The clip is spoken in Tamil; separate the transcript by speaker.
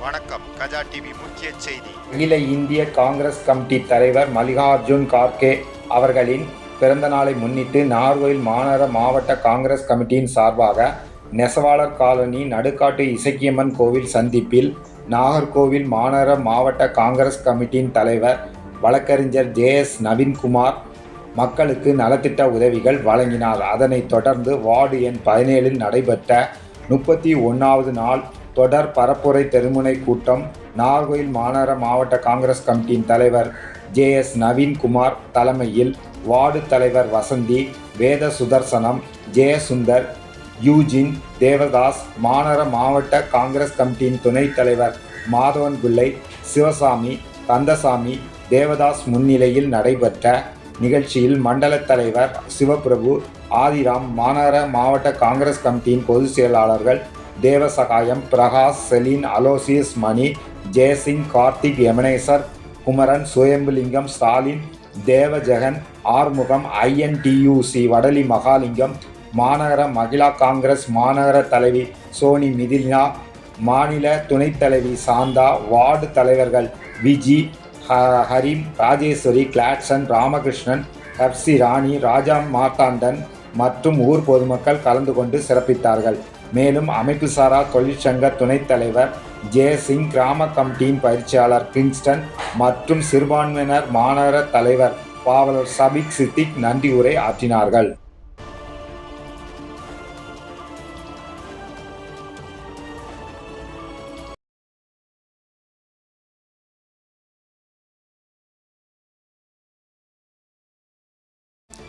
Speaker 1: வணக்கம். கஜா டிவி முக்கிய செய்தி.
Speaker 2: அகில இந்திய காங்கிரஸ் கமிட்டி தலைவர் மல்லிகார்ஜுன் கார்கே அவர்களின் பிறந்த நாளை முன்னிட்டு நார்வேல் மாநகர மாவட்ட காங்கிரஸ் கமிட்டியின் சார்பாக நெசவாளர் காலனி நடுக்காட்டு இசக்கியம்மன் கோவில் சந்திப்பில் நாகர்கோவில் மாநகர மாவட்ட காங்கிரஸ் கமிட்டியின் தலைவர் வழக்கறிஞர் ஜே எஸ் நவீன்குமார் மக்களுக்கு நலத்திட்ட உதவிகள் வழங்கினார். அதனைத் தொடர்ந்து வார்டு எண் பதினேழில் நடைபெற்ற முப்பத்தி ஒன்றாவது நாள் தொடர் பரப்புரை தெருமுனை கூட்டம் நாகர்கோயில் மாநகர மாவட்ட காங்கிரஸ் கமிட்டியின் தலைவர் ஜே எஸ் நவீன்குமார் தலைமையில் வார்டு தலைவர் வசந்தி வேத சுதர்சனம் ஜெயசுந்தர் யூஜின் தேவதாஸ் மாநகர மாவட்ட காங்கிரஸ் கமிட்டியின் துணைத் தலைவர் மாதவன் பிள்ளை சிவசாமி கந்தசாமி தேவதாஸ் முன்னிலையில் நடைபெற்ற நிகழ்ச்சியில் மண்டல தலைவர் சிவபிரபு ஆதிராம் மாநகர மாவட்ட காங்கிரஸ் கமிட்டியின் பொதுச் செயலாளர்கள் தேவசகாயம் பிரகாஷ் செலின் அலோசியஸ் மணி ஜெயசிங் கார்த்திக் யமனேசர் குமரன் சுயம்புலிங்கம் ஸ்டாலின் தேவஜெகன் ஆறுமுகம் ஐஎன்டியூசி வடலி மகாலிங்கம் மாநகர மகிழா காங்கிரஸ் மாநகர தலைவி சோனி மிதில்னா மாநில துணைத் தலைவி சாந்தா வார்டு தலைவர்கள் விஜி ஹரிம் ராஜேஸ்வரி கிளாட்சன் ராமகிருஷ்ணன் ஹர்ஷி ராணி ராஜா மார்த்தாண்டன் மற்றும் ஊர் பொதுமக்கள் கலந்து கொண்டு சிறப்பித்தார்கள். மேலும் அமைப்புசாரா தொழிற்சங்க துணைத் தலைவர் ஜெயசிங் கிராம கமிட்டியின் பயிற்சியாளர் கிங்ஸ்டன் மற்றும் சிறுபான்மையினர் மாநகர தலைவர் பாவலர் சபிக் சித்திக் நன்றி உரை ஆற்றினார்கள்.